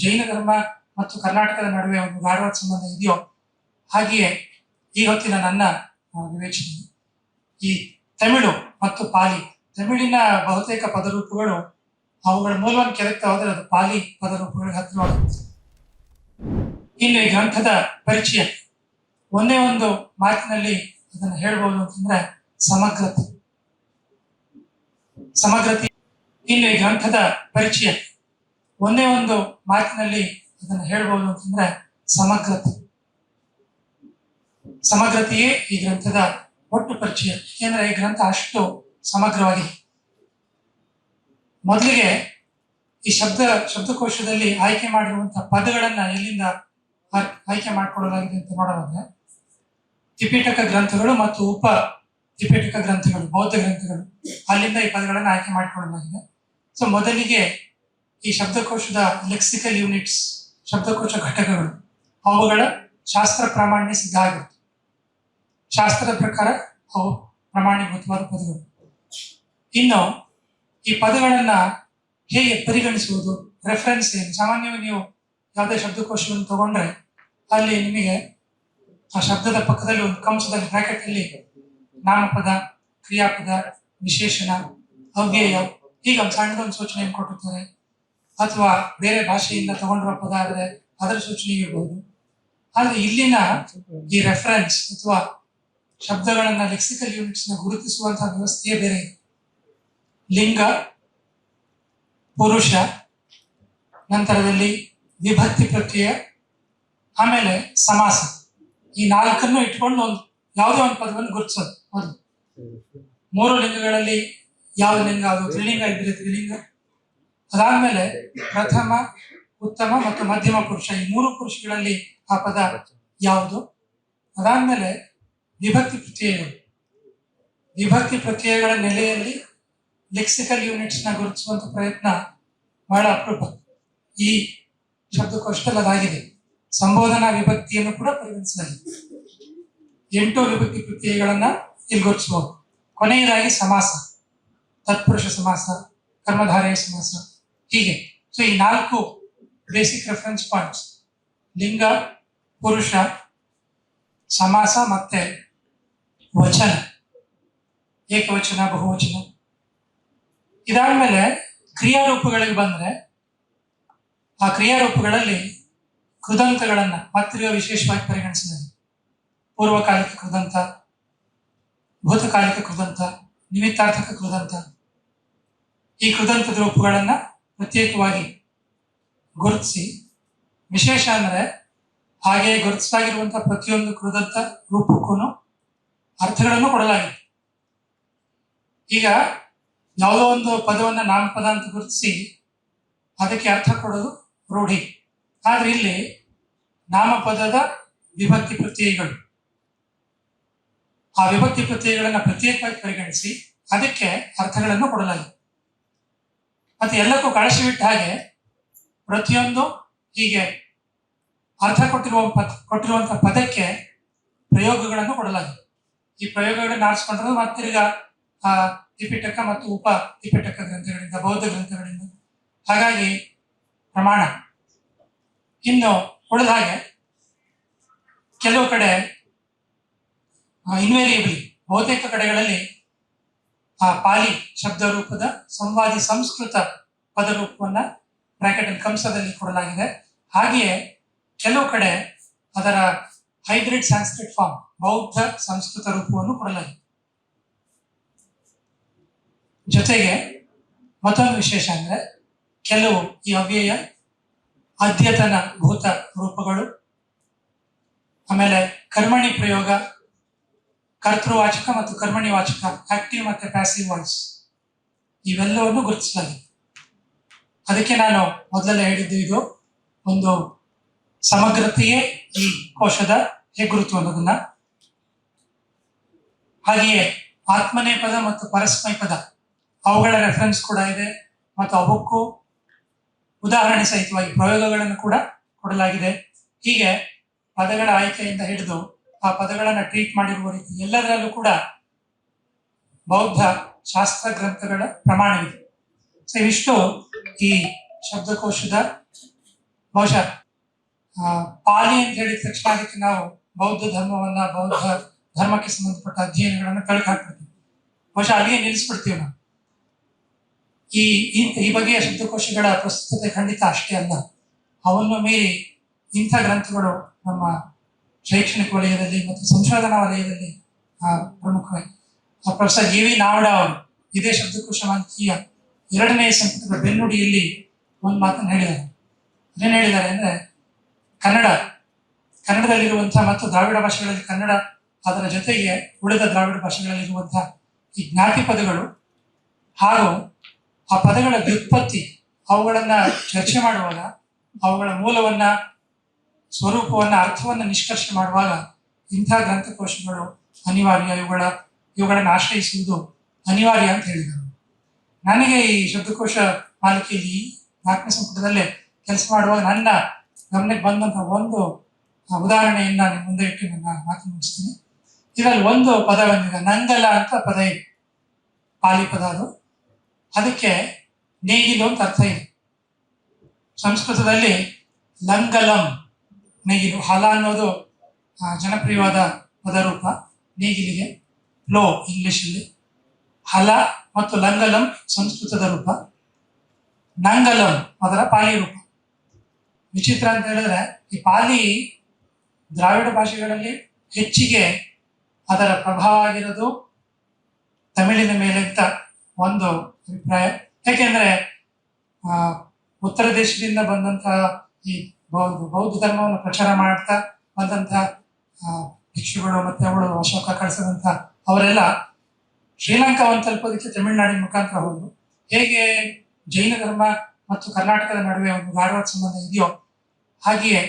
ಜೈನ ಧರ್ಮ ಮತ್ತು ಕರ್ನಾಟಕದ ನಡುವೆ ಒಂದು ಗಾಢವಾದ ಸಂಬಂಧ ಇದೆಯೋ ಹಾಗೆಯೇ ಈ ಹೊತ್ತಿನ ನನ್ನ ವಿವೇಚನೆ. ಈ ತಮಿಳು ಮತ್ತು ಪಾಲಿ, ತಮಿಳಿನ ಬಹುತೇಕ ಪದರೂಪಗಳು ಅವುಗಳ ಮೂಲವನ್ನು ಕೆದಕ್ತಾ ಹೋದರೆ ಅದು ಪಾಲಿ ಪದರೂಪಗಳಿಗೆ ಹತ್ತಿರವಾಗುತ್ತೆ. ಇನ್ನು ಈ ಗ್ರಂಥದ ಪರಿಚಯ, ಒಂದೇ ಒಂದು ಮಾತಿನಲ್ಲಿ ಅದನ್ನು ಹೇಳ್ಬೋದು ಅಂತಂದ್ರೆ ಸಮಗ್ರತೆ. ಸಮಗ್ರತೆ. ಈ ಗ್ರಂಥದ ಪರಿಚಯ ಒಂದೇ ಒಂದು ಮಾತಿನಲ್ಲಿ ಇದನ್ನು ಹೇಳ್ಬೋದು ಅಂತಂದ್ರೆ ಸಮಗ್ರತೆ. ಸಮಗ್ರತೆಯೇ ಈ ಗ್ರಂಥದ ಒಟ್ಟು ಪರಿಚಯ. ಏಕೆಂದ್ರೆ ಈ ಗ್ರಂಥ ಅಷ್ಟು ಸಮಗ್ರವಾಗಿದೆ ಮೊದಲಿಗೆ ಈ ಶಬ್ದ, ಶಬ್ದಕೋಶದಲ್ಲಿ ಆಯ್ಕೆ ಮಾಡಿರುವಂತಹ ಪದಗಳನ್ನ ಎಲ್ಲಿಂದ ಆಯ್- ಆಯ್ಕೆ ಮಾಡಿಕೊಳ್ಳಲಾಗಿದೆ ಅಂತ ನೋಡೋದಾದ್ರೆ ತ್ರಿಪಿಟಕ ಗ್ರಂಥಗಳು ಮತ್ತು ಉಪ ತ್ರಿಪಿಟಕ ಗ್ರಂಥಗಳು, ಬೌದ್ಧ ಗ್ರಂಥಗಳು ಅಲ್ಲಿಂದ ಈ ಪದಗಳನ್ನು ಆಯ್ಕೆ ಮಾಡಿಕೊಳ್ಳಲಾಗಿದೆ. ಸೊ ಮೊದಲಿಗೆ ಈ ಶಬ್ದಕೋಶದ ಲೆಕ್ಸಿಕಲ್ ಯೂನಿಟ್ಸ್, ಶಬ್ದಕೋಶ ಘಟಕಗಳು, ಅವುಗಳ ಶಾಸ್ತ್ರ ಪ್ರಾಮಾಣ್ಯ ಸಿದ್ಧ ಆಗುತ್ತೆ. ಶಾಸ್ತ್ರದ ಪ್ರಕಾರ ಅವು ಪ್ರಮಾಣೀಭೂತವಾದ ಪದಗಳು. ಇನ್ನು ಈ ಪದಗಳನ್ನು ಹೇಗೆ ಪರಿಗಣಿಸುವುದು ರೆಫರೆನ್ಸ್ ಏನು? ಸಾಮಾನ್ಯವಾಗಿ ನೀವು ಯಾವುದೇ ಶಬ್ದಕೋಶವನ್ನು ತಗೊಂಡ್ರೆ ಅಲ್ಲಿ ನಿಮಗೆ ಆ ಶಬ್ದದ ಪಕ್ಕದಲ್ಲಿ ಒಂದು ಕಂಸದಲ್ಲಿ ಬ್ರಾಕೆಟ್ ಅಲ್ಲಿ ನಾಮಪದ, ಕ್ರಿಯಾಪದ, ವಿಶೇಷಣ, ಅವ್ಯಯ ಈಗ ಒಂದು ಸಣ್ಣದೊಂದು ಸೂಚನೆಯನ್ನು ಕೊಟ್ಟಿರ್ತಾರೆ. ಅಥವಾ ಬೇರೆ ಭಾಷೆಯಿಂದ ತಗೊಂಡಿರೋ ಪದ ಆದರೆ ಅದರ ಸೂಚನೆ ಇರಬಹುದು ಆದರೆ ಇಲ್ಲಿನ ಈ ರೆಫರೆನ್ಸ್ ಅಥವಾ ಶಬ್ದಗಳನ್ನ ಲೆಕ್ಸಿಕಲ್ ಯೂನಿಟ್ಸ್ನ ಗುರುತಿಸುವಂತಹ ವ್ಯವಸ್ಥೆಯೇ ಬೇರೆ ಇದೆ. ಲಿಂಗ, ಪುರುಷ, ನಂತರದಲ್ಲಿ ವಿಭಕ್ತಿ ಪ್ರಕ್ರಿಯೆ, ಆಮೇಲೆ ಸಮಾಸ. ಈ ನಾಲ್ಕನ್ನು ಇಟ್ಕೊಂಡು ಒಂದು ಯಾವುದೋ ಒಂದು ಪದವನ್ನು ಗುರುತಿಸೋದು. ಮೂರು ಲಿಂಗಗಳಲ್ಲಿ ಯಾವ ಲಿಂಗ? ಅದು ತ್ರಿಲಿಂಗ ಇದ್ರೆ ತ್ರಿಲಿಂಗ. ಅದಾದ್ಮೇಲೆ ಪ್ರಥಮ, ಉತ್ತಮ ಮತ್ತು ಮಧ್ಯಮ ಪುರುಷ, ಈ ಮೂರು ಪುರುಷಗಳಲ್ಲಿ ಆ ಪದ ಯಾವುದು? ಅದಾದ್ಮೇಲೆ ವಿಭಕ್ತಿ ಪ್ರತ್ಯಯಗಳು. ವಿಭಕ್ತಿ ಪ್ರತ್ಯಯಗಳ ನೆಲೆಯಲ್ಲಿ ಲೆಕ್ಸಿಕಲ್ ಯೂನಿಟ್ಸ್ ಗುರುತಿಸುವಂಥ ಪ್ರಯತ್ನ ಬಹಳ ಅಪರೂಪ. ಈ ಅದಾಗಿದೆ ಸಂಬೋಧನಾ ವಿಭಕ್ತಿಯನ್ನು ಕೂಡ ಪರಿಗಣಿಸಲಾಗಿದೆ. ಎಂಟು ವಿಭಕ್ತಿ ಪ್ರತ್ಯಯಗಳನ್ನ ಇಲ್ಲಿ ಗುರುತಿಸಬಹುದು ಕೊನೆಯದಾಗಿ ಸಮಾಸ. ತತ್ಪುರುಷ ಸಮಾಸ, ಕರ್ಮಧಾರೆಯ ಸಮಾಸ. ಹೀಗೆ. ಸೊ ಈ ನಾಲ್ಕು ಬೇಸಿಕ್ ರೆಫರೆನ್ಸ್ ಪಾಯಿಂಟ್ಸ್ ಲಿಂಗ, ಪುರುಷ, ಸಮಾಸ ಮತ್ತೆ ವಚನ. ಏಕವಚನ, ಬಹುವಚನ. ಇದಾದ್ಮೇಲೆ ಕ್ರಿಯಾರೂಪಗಳಿಗೆ ಬಂದ್ರೆ, ಆ ಕ್ರಿಯಾರೂಪಗಳಲ್ಲಿ ಕೃದಂತಗಳನ್ನ ಮತ್ತಿರುವ ವಿಶೇಷವಾಗಿ ಪರಿಗಣಿಸಿದ್ದಾರೆ. ಪೂರ್ವಕಾಲಿಕ ಕೃದಂತ ಭೂತಕಾಲಿಕ ಕೃದಂತ ನಿಮಿತ್ತಾರ್ಥಕ ಕೃದಂತ ಈ ಕೃದಂತದ ರೂಪಗಳನ್ನ ಪ್ರತ್ಯೇಕವಾಗಿ ಗುರುತಿಸಿ. ವಿಶೇಷ ಅಂದ್ರೆ ಹಾಗೆ ಗುರುತಿಸಲಾಗಿರುವಂತಹ ಪ್ರತಿಯೊಂದು ಕೃದಂತ ರೂಪಕ್ಕೂ ಅರ್ಥಗಳನ್ನು ಕೊಡಲಾಗಿದೆ. ಈಗ ಯಾವುದೋ ಒಂದು ಪದವನ್ನು ನಾಮಪದ ಅಂತ ಗುರುತಿಸಿ ಅದಕ್ಕೆ ಅರ್ಥ ಕೊಡೋದು ರೂಢಿ. ಆದರೆ ಇಲ್ಲಿ ನಾಮಪದದ ವಿಭಕ್ತಿ ಪ್ರತ್ಯಯಗಳು. ಆ ವಿಭಕ್ತಿ ಪ್ರತ್ಯಯಗಳನ್ನು ಪ್ರತ್ಯೇಕವಾಗಿ ಪರಿಗಣಿಸಿ ಅದಕ್ಕೆ ಅರ್ಥಗಳನ್ನು ಕೊಡಲಾಗಿದೆ. ಮತ್ತೆ ಎಲ್ಲಕ್ಕೂ ಕಳಶಿ ಬಿಟ್ಟ ಹಾಗೆ ಪ್ರತಿಯೊಂದು ಹೀಗೆ ಅರ್ಥ ಕೊಟ್ಟಿರುವ ಪದ ಕೊಟ್ಟಿರುವಂತಹ ಪದಕ್ಕೆ ಪ್ರಯೋಗಗಳನ್ನು ಕೊಡಲಾಗಿದೆ. ಈ ಪ್ರಯೋಗಗಳನ್ನು ಆರಿಸ್ಕೊಂಡ್ರೆ ಈಗ ಆ ತಿಪಿಟಕ ಮತ್ತು ಉಪ ತಿಪಿಟಕ ಗ್ರಂಥಗಳಿಂದ, ಬೌದ್ಧ ಗ್ರಂಥಗಳಿಂದ. ಹಾಗಾಗಿ ಪ್ರಮಾಣ. ಇನ್ನು ಉಳಿದ ಹಾಗೆ ಕೆಲವು ಕಡೆ ಇನ್ವೇರಿಯಬಲಿ ಬಹುತೇಕ ಕಡೆಗಳಲ್ಲಿ ಆ ಪಾಲಿ ಶಬ್ದ ರೂಪದ ಸಂವಾದಿ ಸಂಸ್ಕೃತ ಪದರೂಪವನ್ನ ಬ್ರಾಕೆಟ್ ಅಲ್ಲಿ ಕಂಸದಲ್ಲಿ ಕೊಡಲಾಗಿದೆ. ಹಾಗೆಯೇ ಕೆಲವು ಕಡೆ ಅದರ ಹೈಬ್ರಿಡ್ ಸಾಂಸ್ಕ್ರಿಟ್ ಫಾರ್ಮ್ ಬೌದ್ಧ ಸಂಸ್ಕೃತ ರೂಪವನ್ನು ಕೊಡಲಾಗಿದೆ. ಜೊತೆಗೆ ಮತ್ತೊಂದು ವಿಶೇಷ ಅಂದ್ರೆ ಕೆಲವು ಈ ಅವ್ಯಯ ಅದ್ಯತನ ಭೂತ ರೂಪಗಳು, ಆಮೇಲೆ ಕರ್ಮಣಿ ಪ್ರಯೋಗ ಕರ್ತೃವಾಚಕ ಮತ್ತು ಕರ್ಮಣಿ ವಾಚಕ ಆಕ್ಟಿವ್ ಮತ್ತು ಪ್ಯಾಸಿವ್ ವಾಯ್ಸ್ ಇವೆಲ್ಲವನ್ನು ಗುರುತಿಸಲಾಗಿದೆ ಅದಕ್ಕೆ ನಾನು ಮೊದಲೆಲ್ಲ ಹೇಳಿದ್ದು ಇದು ಒಂದು ಸಮಗ್ರತೆಯೇ ಈ ಕೋಶದ ಹೆಗ್ಗುರುತು ಅನ್ನೋದನ್ನ. ಹಾಗೆಯೇ ಆತ್ಮನೇ ಪದ ಮತ್ತು ಪರಸ್ಮೈ ಪದ, ಅವುಗಳ ರೆಫರೆನ್ಸ್ ಕೂಡ ಇದೆ ಮತ್ತು ಅವಕ್ಕೂ ಉದಾಹರಣೆ ಸಹಿತವಾಗಿ ಪ್ರಯೋಗಗಳನ್ನು ಕೂಡ ಕೊಡಲಾಗಿದೆ. ಹೀಗೆ ಪದಗಳ ಆಯ್ಕೆಯಿಂದ ಹಿಡಿದು ಆ ಪದಗಳನ್ನು ಟ್ರೀಟ್ ಮಾಡಿರುವ ರೀತಿ ಎಲ್ಲದರಲ್ಲೂ ಕೂಡ ಬೌದ್ಧ ಶಾಸ್ತ್ರ ಗ್ರಂಥಗಳ ಪ್ರಮಾಣವಿದೆ. ಸೊ ಇವಿಷ್ಟು ಈ ಶಬ್ದಕೋಶದ ಬಹುಶಃ ಪಾಲಿ ಅಂತ ಹೇಳಿದ ತಕ್ಷಣ ಅದಕ್ಕೆ ನಾವು ಬೌದ್ಧ ಧರ್ಮವನ್ನ, ಬೌದ್ಧ ಧರ್ಮಕ್ಕೆ ಸಂಬಂಧಪಟ್ಟ ಅಧ್ಯಯನಗಳನ್ನು ಕಳಕ್ ಹಾಕ್ಬಿಡ್ತೀವಿ. ಬಹುಶಃ ಅಲ್ಲಿಗೆ ನಿಲ್ಲಿಸ್ಬಿಡ್ತೀವಿ ನಾವು. ಈ- ಈ ಬಗೆಯ ಶಬ್ದಕೋಶಗಳ ಪ್ರಸ್ತುತತೆ ಖಂಡಿತ ಅಷ್ಟೇ ಅಲ್ಲ. ಅವನ್ನು ಮೀರಿ ಇಂಥ ಗ್ರಂಥಗಳು ನಮ್ಮ ಶೈಕ್ಷಣಿಕ ವಲಯದಲ್ಲಿ ಮತ್ತು ಸಂಶೋಧನಾ ವಲಯದಲ್ಲಿ ಆ, ಪ್ರಮುಖವಾಗಿ. ಪ್ರೊಫೆಸರ್ ಜಿ ವಿ ನಾವಡ ಅವರು ಇದೇ ಶಬ್ದಕೋಶ ಮಾಹಿತಿಯ ಎರಡನೇ ಸಂಪುಟದ ಬೆನ್ನುಡಿಯಲ್ಲಿ ಒಂದು ಮಾತನ್ನು ಹೇಳಿದ್ದಾರೆ. ಏನೇನು ಹೇಳಿದ್ದಾರೆ ಅಂದ್ರೆ ಕನ್ನಡ ಕನ್ನಡದಲ್ಲಿರುವಂಥ ಮತ್ತು ದ್ರಾವಿಡ ಭಾಷೆಗಳಲ್ಲಿ ಕನ್ನಡ ಅದರ ಜೊತೆಗೆ ಉಳಿದ ದ್ರಾವಿಡ ಭಾಷೆಗಳಲ್ಲಿರುವಂಥ ಈ ಜ್ಞಾತಿ ಪದಗಳು ಹಾಗೂ ಆ ಪದಗಳ ವ್ಯುತ್ಪತ್ತಿ ಅವುಗಳನ್ನು ಚರ್ಚೆ ಮಾಡುವಾಗ ಅವುಗಳ ಮೂಲವನ್ನ ಸ್ವರೂಪವನ್ನ, ಅರ್ಥವನ್ನು ನಿಷ್ಕರ್ಷ ಮಾಡುವಾಗ ಇಂಥ ಗ್ರಂಥಕೋಶಗಳು ಅನಿವಾರ್ಯ. ಇವುಗಳ, ಇವುಗಳನ್ನು ಆಶ್ರಯಿಸುವುದು ಅನಿವಾರ್ಯ ಅಂತ ಹೇಳಿದರು. ನನಗೆ ಈ ಶಬ್ದಕೋಶ ಮಾಲಿಕೆಯಲ್ಲಿ ನಾಲ್ಕನೇ ಸಂಪುಟದಲ್ಲೇ ಕೆಲಸ ಮಾಡುವಾಗ ನನ್ನ ಗಮನಕ್ಕೆ ಬಂದಂತಹ ಒಂದು ಉದಾಹರಣೆಯನ್ನು ನಿಮ್ಮ ಮುಂದೆ ಇಟ್ಟು ನನ್ನ ಮಾತು ಮುಗಿಸ್ತೀನಿ. ಇದರಲ್ಲಿ ಒಂದು ಪದ ಬಂದಿದೆ ನಂಗಲ ಅಂತ ಪದ ಇದೆ. ಪಾಲಿ ಪದ ಅದು. ಅದಕ್ಕೆ ನೇಗಿಲು ಅಂತ ಅರ್ಥ ಇದೆ. ಸಂಸ್ಕೃತದಲ್ಲಿ ಲಂಗಲಂ. ನೇಗಿಲು ಹಲ ಅನ್ನೋದು ಜನಪ್ರಿಯವಾದ ಪದರೂಪ. ನೇಗಿಲಿಗೆ ಲೋ ಇಂಗ್ಲಿಷಲ್ಲಿ. ಹಲ ಮತ್ತು ಲಂಗಲಂ ಸಂಸ್ಕೃತದ ರೂಪ. ನಂಗಲಂ ಅದರ ಪಾಲಿ ರೂಪ. ವಿಚಿತ್ರ ಅಂತ ಹೇಳಿದ್ರೆ, ಈ ಪಾಲಿ ದ್ರಾವಿಡ ಭಾಷೆಗಳಲ್ಲಿ ಹೆಚ್ಚಿಗೆ ಅದರ ಪ್ರಭಾವ ಆಗಿರೋದು ತಮಿಳಿನ ಮೇಲೆ ಅಂತ ಒಂದು ಅಭಿಪ್ರಾಯ. ಯಾಕೆಂದ್ರೆ ಉತ್ತರ ದೇಶದಿಂದ ಬಂದಂತಹ ಈ ಬೌದ್ಧ ಬೌದ್ಧ ಧರ್ಮವನ್ನು ಪ್ರಚಾರ ಮಾಡ್ತಾ ಆ, ಭಿಕ್ಷುಗಳು ಮತ್ತೆ ಅವಳು ಅಶೋಕ ಕಳಿಸಿದಂತ ಅವರೆಲ್ಲ ಶ್ರೀಲಂಕಾವನ್ನು ತಲುಪೋದಕ್ಕೆ ತಮಿಳುನಾಡಿನ ಮುಖಾಂತರ ಹೋದ್ರು. ಹೇಗೆ ಜೈನ ಧರ್ಮ ಮತ್ತು ಕರ್ನಾಟಕದ ನಡುವೆ ಒಂದು ಗಾಢವಾದ ಸಂಬಂಧ ಇದೆಯೋ ಹಾಗೆಯೇ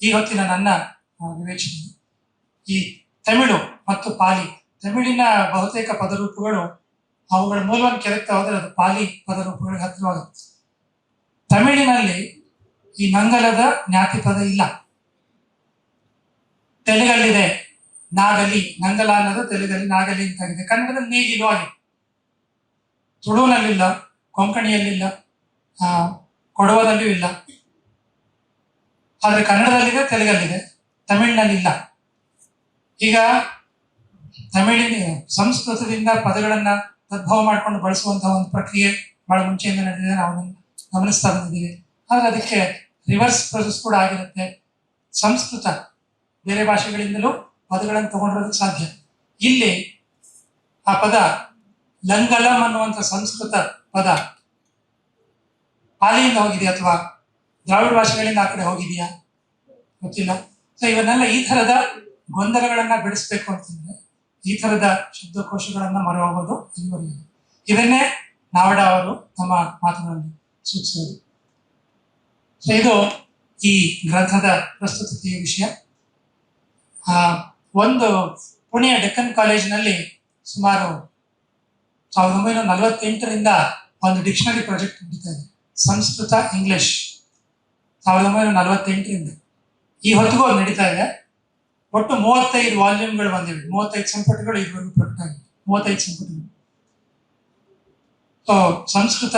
ಈ ಹೊತ್ತಿನ ನನ್ನ ವಿವೇಚನೆ. ಈ ತಮಿಳು ಮತ್ತು ಪಾಲಿ ತಮಿಳಿನ ಬಹುತೇಕ ಪದರೂಪಗಳು ಅವುಗಳ ಮೂಲವನ್ನು ಕೆದಕ್ತಾ ಹೋದರೆ ಅದು ಪಾಲಿ ಪದರೂಪಗಳಿಗೆ ಹತ್ತಿರವಾಗುತ್ತೆ. ತಮಿಳಿನಲ್ಲಿ ಈ ನಂಗಲದ ಜ್ಞಾತಿ ಪದ ಇಲ್ಲ. ತೆಲುಗಲ್ಲಿದೆ ನಾಗಲಿ ನಂಗಲ ಅನ್ನೋದು ತೆಲುಗಲ್ಲಿ ನಾಗಲಿ ಅಂತಾಗಿದೆ ಕನ್ನಡದಲ್ಲಿ ನೇಗಿಲು ಆಗಿದೆ ತುಳುವಿನಲ್ಲಿಲ್ಲ ಕೊಂಕಣಿಯಲ್ಲಿಲ್ಲ ಆ, ಕೊಡವದಲ್ಲಿಯೂ ಇಲ್ಲ. ಆದರೆ ಕನ್ನಡದಲ್ಲಿದೆ ತೆಲುಗಲ್ಲಿದೆ ತಮಿಳಿನಲ್ಲಿಲ್ಲ. ಈಗ ತಮಿಳಿನ ಸಂಸ್ಕೃತದಿಂದ ಪದಗಳನ್ನ ತದ್ಭವ ಮಾಡ್ಕೊಂಡು ಬಳಸುವಂತಹ ಒಂದು ಪ್ರಕ್ರಿಯೆ ಬಹಳ ಮುಂಚೆಯಿಂದ ನಡೆದಿದೆ. ನಾವು ಗಮನಿಸ್ತಾ ಬಂದಿದ್ದೀವಿ. ಆದ್ರೆ ಅದಕ್ಕೆ ರಿವರ್ಸ್ ಪ್ರೊಸೆಸ್ ಕೂಡ ಆಗಿರುತ್ತೆ. ಸಂಸ್ಕೃತ ಬೇರೆ ಭಾಷೆಗಳಿಂದಲೂ ಪದಗಳನ್ನು ತಗೊಂಡಿರೋದು ಸಾಧ್ಯ. ಇಲ್ಲಿ ಆ ಪದ ಲಂಗಲಂ ಅನ್ನುವಂಥ ಸಂಸ್ಕೃತ ಪದ ಪಾಲಿಯಿಂದ ಹೋಗಿದೆಯಾ ಅಥವಾ ದ್ರಾವಿಡ ಭಾಷೆಗಳಿಂದ ಆ ಕಡೆ ಹೋಗಿದೆಯಾ? ಗೊತ್ತಿಲ್ಲ. ಸೊ ಇವನ್ನೆಲ್ಲ ಈ ತರದ ಗೊಂದಲಗಳನ್ನ ಬಿಡಿಸ್ಬೇಕು ಅಂತಂದ್ರೆ ಈ ತರದ ಶಬ್ದಕೋಶಗಳನ್ನ ಮರೆಯೋಗೋದು ಹೋಗೋದು ಇದನ್ನೇ ನಾವಡ ಅವರು ತಮ್ಮ ಮಾತುಗಳಲ್ಲಿ ಸೂಚಿಸಿದರು ಇದು ಈ ಗ್ರಂಥದ ಪ್ರಸ್ತುತತೆಯ ವಿಷಯ. ಒಂದು ಪುಣೆಯ ಡೆಕ್ಕನ್ ಕಾಲೇಜಿನಲ್ಲಿ ಸುಮಾರು ಸಾವಿರದ ಒಂಬೈನೂರ ನಲವತ್ತೆಂಟರಿಂದ ಒಂದು ಡಿಕ್ಷನರಿ ಪ್ರಾಜೆಕ್ಟ್ ನಡೀತಾ ಇದೆ. ಸಂಸ್ಕೃತ, ಇಂಗ್ಲಿಷ್. ಸಾವಿರದ ಒಂಬೈನೂರ ನಲವತ್ತೆಂಟರಿಂದ. ಈ ಹೊತ್ತಿಗೂ ಅದು ನಡೀತಾ ಇದೆ. ಒಟ್ಟು ಮೂವತ್ತೈದು ವಾಲ್ಯೂಮ್ಗಳು ಬಂದಿವೆ. ಮೂವತ್ತೈದು ಸಂಪುಟಗಳು ಇದುವರೆಗೂ ಪ್ರಕಟಾಗಿವೆ ಮೂವತ್ತೈದು ಸಂಪುಟಗಳು. ಸಂಸ್ಕೃತ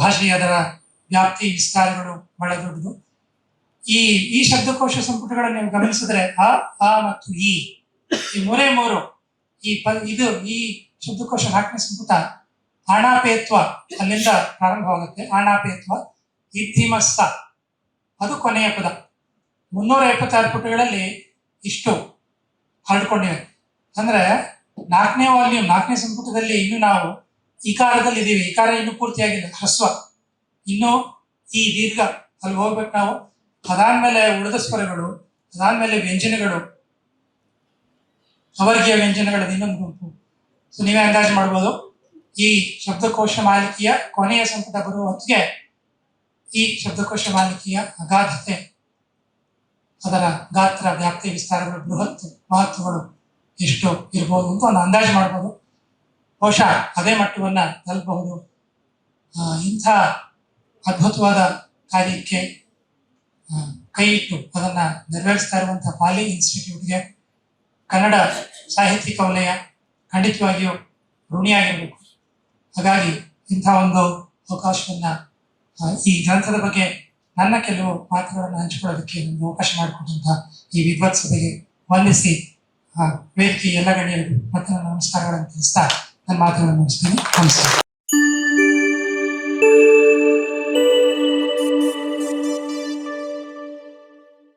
ಭಾಷೆಯ ಅದರ ವ್ಯಾಪ್ತಿ ವಿಸ್ತಾರಗಳು ಬಹಳ ದೊಡ್ಡದು. ಈ ಈ ಶಬ್ದಕೋಶ ಸಂಪುಟಗಳನ್ನು ನೀವು ಗಮನಿಸಿದ್ರೆ ಅ ಆ ಮತ್ತು ಈ ಈ ಮೂರೇ ಮೂರು, ಈ ಪ ಇದು, ಈ ಶಬ್ದಕೋಶ ನಾಲ್ಕನೇ ಸಂಪುಟ ಆಣಾಪೇತ್ವ ಅಲ್ಲಿಂದ ಪ್ರಾರಂಭವಾಗುತ್ತೆ. ಆಣಾಪೇತ್ವ, ಇದ್ಧಿಮಸ್ತ. ಅದು ಕೊನೆಯ ಪದ. ಮುನ್ನೂರ ಎಪ್ಪತ್ತಾರು ಪುಟಗಳಲ್ಲಿ ಇಷ್ಟು ಹರಡ್ಕೊಂಡಿವೆ. ಅಂದ್ರೆ ನಾಲ್ಕನೇ ವಾಲ್ಯೂಮ್, ನಾಲ್ಕನೇ ಸಂಪುಟದಲ್ಲಿ ಇನ್ನು ನಾವು ಇಕಾರದಲ್ಲಿ ಇದೀವಿ ಇಕಾರ ಇನ್ನೂ ಪೂರ್ತಿಯಾಗಿಲ್ಲ. ಹ್ರಸ್ವ. ಇನ್ನು ಈ ದೀರ್ಘ ಅಲ್ಲಿ ಹೋಗ್ಬೇಕು ನಾವು. ಅದಾದ್ಮೇಲೆ ಉಳಿದ ಸ್ವರಗಳು, ಅದಾದ್ಮೇಲೆ ವ್ಯಂಜನಗಳು, ಅವರ್ಗೀಯ ವ್ಯಂಜನಗಳ ಇನ್ನೊಂದು ಗುಂಪು ಸೊ ನೀವೇ ಅಂದಾಜು ಮಾಡ್ಬೋದು. ಈ ಶಬ್ದಕೋಶ ಮಾಲಿಕೆಯ ಕೊನೆಯ ಸಂಪುಟ ಬರುವ ಹೊತ್ತಿಗೆ ಈ ಶಬ್ದಕೋಶ ಮಾಲಿಕೆಯ ಅಗಾಧತೆ, ಅದರ ಗಾತ್ರ, ವ್ಯಾಪ್ತಿ, ವಿಸ್ತಾರಗಳು, ಬೃಹತ್ ಮಹತ್ವಗಳು ಎಷ್ಟು ಇರ್ಬೋದು ಅಂತ ಒಂದು ಅಂದಾಜು ಮಾಡ್ಬೋದು. ಬಹುಶಃ ಅದೇ ಮಟ್ಟವನ್ನ ತಲುಪಬಹುದು. ಇಂಥ ಅದ್ಭುತವಾದ ಕಾರ್ಯಕ್ಕೆ ಕೈ ಇಟ್ಟು ಅದನ್ನ ನೆರವೇರಿಸ್ತಾ ಇರುವಂತಹ ಪಾಲಿ ಇನ್ಸ್ಟಿಟ್ಯೂಟ್ಗೆ ಕನ್ನಡ ಸಾಹಿತ್ಯಿಕ ವಲಯ ಖಂಡಿತವಾಗಿಯೂ ಋಣಿಯಾಗಿರಬೇಕು. ಹಾಗಾಗಿ ಇಂಥ ಒಂದು ಅವಕಾಶವನ್ನ ಈ ಗ್ರಂಥದ ಬಗ್ಗೆ ನನ್ನ ಕೆಲವು ಮಾತುಗಳನ್ನು ಹಂಚಿಕೊಳ್ಳೋದಕ್ಕೆ ಒಂದು ಅವಕಾಶ ಮಾಡಿಕೊಟ್ಟಂತಹ ಈ ವಿದ್ವತ್ ಸಭೆಗೆ ವಂದಿಸಿ ವೇದಿಕೆ ಎಲ್ಲ ಗಣ್ಯರಿಗೂ ಮತ್ತೆ ನಮಸ್ಕಾರಗಳನ್ನು ತಿಳಿಸ್ತಾ ನನ್ನ ಮಾತುಗಳನ್ನು ಮುಗಿಸ್ತೀನಿ. ನಮಸ್ಕಾರ.